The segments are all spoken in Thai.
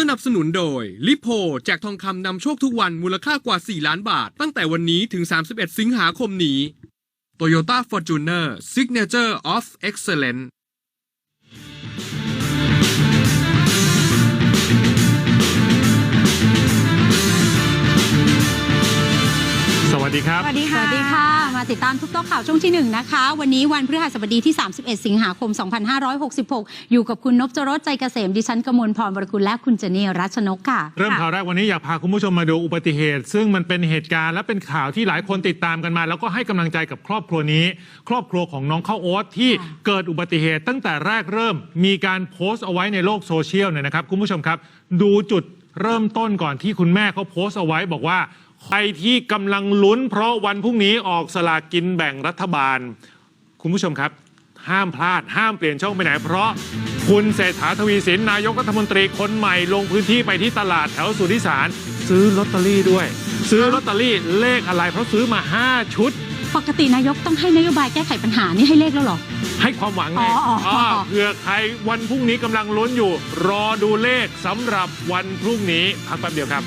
สนับสนุนโดย ลิโพแจกทองคำนำโชคทุกวันมูลค่ากว่า 4 ล้านบาท ตั้งแต่วันนี้ถึง 31 สิงหาคมนี้ Toyota Fortuner Signature of Excellence วัสดีครับ สวัสดีค่ะ สวัสดีค่ะ มาติดตามทุกโต๊ะข่าวช่วงที่ 1 นะคะ วันนี้วันพฤหัสบดีที่ 31 สิงหาคม 2566 อยู่กับคุณนพจรสใจเกษม ดิฉันกมลพรบรคุณและคุณเจเนียรัชนกค่ะ เริ่มข่าวแรกวันนี้อยากพาคุณผู้ชมมาดูอุบัติเหตุ ซึ่งมันเป็นเหตุการณ์และเป็นข่าวที่หลายคนติดตามกันมา แล้วก็ให้กำลังใจกับครอบครัวนี้ ครอบครัวของน้องข้าวโอ๊ตที่ค่ะเกิดอุบัติเหตุ ตั้งแต่แรกเริ่มมีการโพสต์เอาไว้ในโลกโซเชียลเนี่ยนะครับคุณผู้ชมครับ ดูจุดเริ่มต้นก่อนที่คุณแม่เขาโพสต์เอาไว้บอกว่า ใครที่กำลังลุ้น เพราะวันพรุ่งนี้ออกสลากกินแบ่งรัฐบาล คุณผู้ชมครับ ห้ามพลาด ห้ามเปลี่ยนช่องไปไหน เพราะคุณเศรษฐาทวีสินนายกรัฐมนตรีคนใหม่ลงพื้นที่ไปที่ตลาดแถวสุทธิสาร ซื้อลอตเตอรี่ด้วย ซื้อลอตเตอรี่เลขอะไร เพราะซื้อมา 5 ชุด ปกตินายกต้องให้นโยบายแก้ไขปัญหานี่ให้เลขแล้วเหรอ ให้ความหวังไงอ๋ออ๋ออ๋อเผื่อใครวันพรุ่งนี้กำลังลุ้นอยู่ รอดูเลขสำหรับวันพรุ่งนี้พักแป๊บเดียวครับ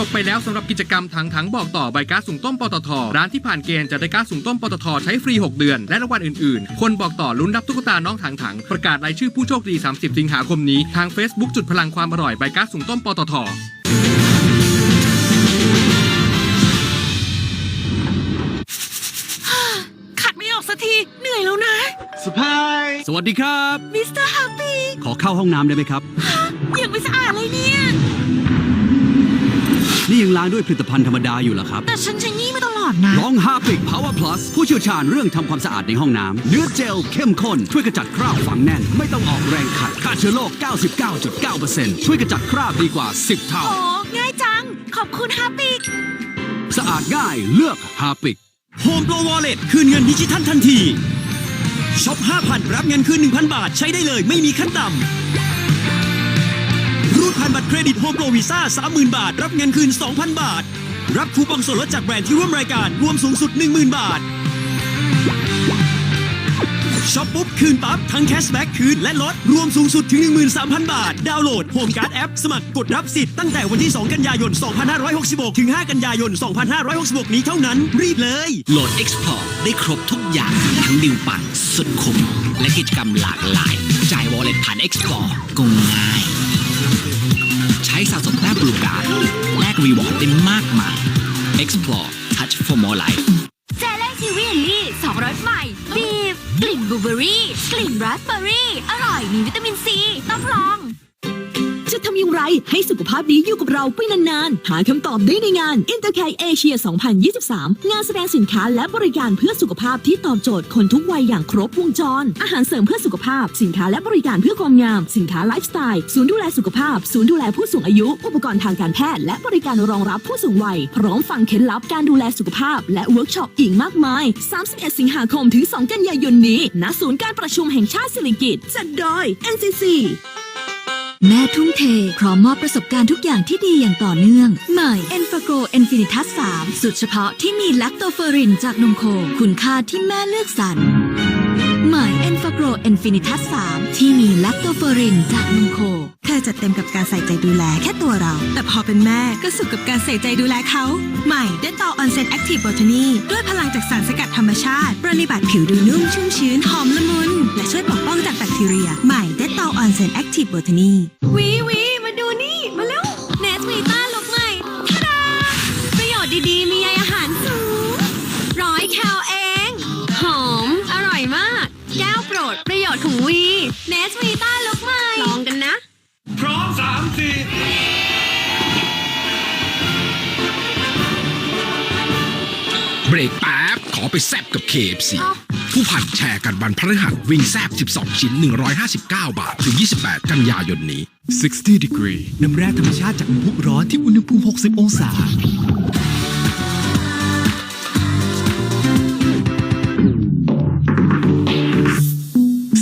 จบไปแล้วสำหรับกิจกรรมถังถังบอกต่อใบก๊าซสูงต้มปตทร้านที่ผ่านเกณฑ์จะได้ก๊าซสูงต้มปตทใช้ฟรี 6 เดือน และรางวัลอื่นๆ คนบอกต่อลุ้นรับตุ๊กตาน้องถังถังประกาศรายชื่อผู้โชคดี 30 สิงหาคมนี้ ทาง Facebook จุดพลังความอร่อยใบก๊าซสูงต้มปตทขัดไม่ออกสักทีเหนื่อยแล้วนะสวัสดีครับ มิสเตอร์ฮัปปี้ขอเข้าห้องน้ำได้ไหมครับ ยังไม่สะอาดเลยเนี่ย นี่ยังล้างด้วยผลิตภัณฑ์ธรรมดาอยู่เหรอครับ แต่ฉันใช้นี่มาตลอดนะ ลองฮาปิก Power Plus ผู้เชี่ยวชาญเรื่องทำความสะอาดในห้องน้ำเนื้อเจลเข้มข้น ช่วยกระจัดคราบฝังแน่น ไม่ต้องออกแรงขัดฆ่าเชื้อโรค 99.9%ช่วยกระจัดคราบดีกว่า 10 เท่า โอ้ง่ายจัง ขอบคุณฮัปปี้สะอาดง่ายเลือกฮาปิก Home Pro Wallet คืนเงินดิจิทัลทันทีช็อป5,000 รับเงินคืน 1,000 บาทใช้ได้เลยไม่มีขั้นต่ำ รูดผ่านบัตรเครดิต Home Pro Visa 30,000 บาท รับเงินคืน 2,000 บาท รับคูปองส่วนลดจากแบรนด์ที่ร่วมรายการ รวมสูงสุด 10,000 บาทช็อปปุ๊บ คืนปั๊บ ทั้งแคชแบ็กคืนและลด รวมสูงสุดถึง 13,000 บาท ดาวน์โหลดโฮมการ์ดแอป สมัครกดรับสิทธิ์ตั้งแต่วันที่ 2 กันยายน 2566 ถึง 5 กันยายน 2566 นี้เท่านั้น รีบเลย โหลด Explore ได้ครบทุกอย่าง ทั้งดิวปังสุดคุ้มและกิจกรรมหลากหลาย จ่ายวอลเล็ตผ่าน Explore ก็ง่ายะสมแต้มบลูการ์ดแลกรีวอร์ดได้มากมาย Explore Touch for more life เจเล่ทีวีเอลลี่สองรสใหม่บีฟกลิ่นบลูเบอรี่ กลิ่นราสเบอรี่ อร่อยมีวิตามินซีต้องลอง จะทำอย่างไรให้สุขภาพดีอยู่กับเราไปนานๆ หาคำตอบได้ในงาน Intercare Asia 2023 งานแสดงสินค้าและบริการเพื่อสุขภาพที่ตอบโจทย์คนทุกวัยอย่างครบวงจร อาหารเสริมเพื่อสุขภาพ สินค้าและบริการเพื่อความงาม สินค้าไลฟ์สไตล์ ศูนย์ดูแลสุขภาพ ศูนย์ดูแลผู้สูงอายุ อุปกรณ์ทางการแพทย์ และบริการรองรับผู้สูงวัย พร้อมฟังเคล็ดลับการดูแลสุขภาพ และเวิร์กช็อปอีกมากมาย 31 สิงหาคมถึง 2 กันยายนนี้ ณ ศูนย์การประชุมแห่งชาติสิริกิติ์จัดโดย NCC แม่ทุ่มเทพร้อมมอบประสบการณ์ทุกอย่างที่ดีอย่างต่อเนื่องใหม่ e n f a g r o e n f i n i t u s 3สูตรเฉพาะที่มีแลคโตเฟอรินจากนมโค คุณค่าที่แม่เลือกสรรใหม่ e n f a g r o e n f i n i t u s 3ที่มีแลคโตเฟอรินจากนมโค เธอจะเต็มกับการใส่ใจดูแลแค่ตัวเรา แต่พอเป็นแม่ก็สุขกับการใส่ใจดูแลเขา ใหม่เดตอออนเซนแอคทีฟบอทนีด้วยพลังจากสารสกัดธรรมชาติปรนนิบัติผิวดูนุ่มชุ่มชื้นหอมละมุน และช่วยปกป้องจากแบคทีเรีย ใหม่เดตอออนเซนแอคทีฟบอทนีวีวีมาดูนี่ มาแล้วเนสวีต้าลุกใหม่ทาดาประโยชน์ดีๆ มีใยอาหารสูงร้อยแคลเองหอม อร่อยมาก แก้วโปรดประโยชน์ของวีเนสวีต้าลุกใหม่ลองกันนะ พร้อมสามสี่เบรกแป๊บขอไปแซบกับ KFC ผู้ผัดแชร์กันวันพฤหัสวิ่งแซบ 12 ชิ้น 159 บาท ถึง 28 กันยายนนี้ 60 degree น้ำแร่ธรรมชาติจากน้ำพุร้อนที่อุณหภูมิ 60 องศา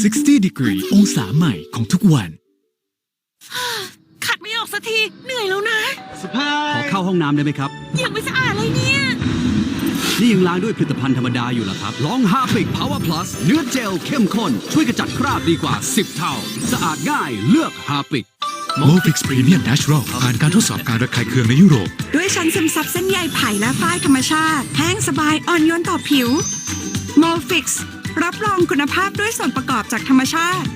60 degree องศาใหม่ของทุกวันขัดไม่ออก สักทีเหนื่อยแล้วนะขอเข้าห้องน้ำได้ไหมครับ ยังไม่สะอาดเลยเนี่ย นี่ยังล้างด้วยผลิตภัณฑ์ธรรมดาอยู่เหรอครับ ลองฮาปิก Power Plus เนื้อเจลเข้มข้น ช่วยกระจัดคราบดีกว่า 10 เท่า สะอาดง่ายเลือกฮาปิก โมฟิกซ์พรีเมียมเนเชอรัลผ่านการทดสอบการระคายเคืองในยุโรป ด้วยชั้นซึมซับเส้นใยไผ่และฝ้ายธรรมชาติ แห้งสบายอ่อนโยนต่อผิวโมฟิกซ์รับรองคุณภาพด้วยส่วนประกอบจากธรรมชาติ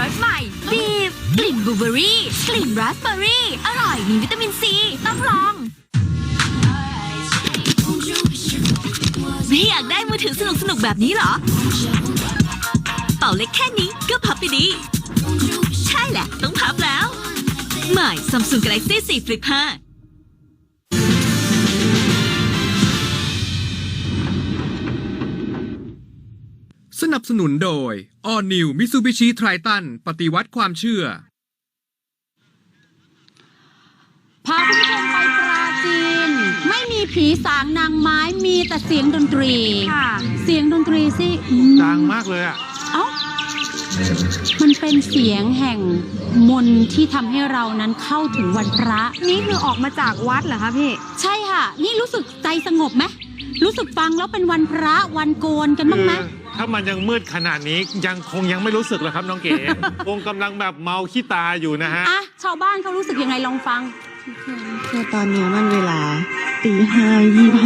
รสใหม่บีฟกลิ่นบลูเบอรี่ กลิ่นราสเบอร์รี่ อร่อยมีวิตามินซี ต้องลองไม่อยากได้มือถือสนุกสนุกแบบนี้เหรอ เป่าเล็กแค่นี้ก็พับไปดี ใช่แหละ ต้องพับแล้ว ใหม่ Samsung Galaxy 4 Flip 5 สนับสนุนโดย All New Mitsubishi Triton ปฏิวัติความเชื่อ พาคุณผู้ชมไปปราจีน ไม่มีผีสางนางไม้มีแต่เสียงดนตรีเสียงดนตรีสิอืมดังมากเลยอะ เอ้ามันเป็นเสียงแห่งมนต์ที่ทำให้เรานั้นเข้าถึงวันพระ นี่คือออกมาจากวัดเหรอคะพี่ ใช่ค่ะ นี่รู้สึกใจสงบไหมรู้สึกฟังแล้วเป็นวันพระวันโกนกันบ้างไหม ถ้ามันยังมืดขนาดนี้ยังคงยังไม่รู้สึกเลยครับน้องเก๋ คงกำลังแบบเมาขี้ตาอยู่นะฮะ อะชาวบ้านเขารู้สึกยังไงลองฟัง คือตอนเนี้ยมันเวลาตีห้ายี่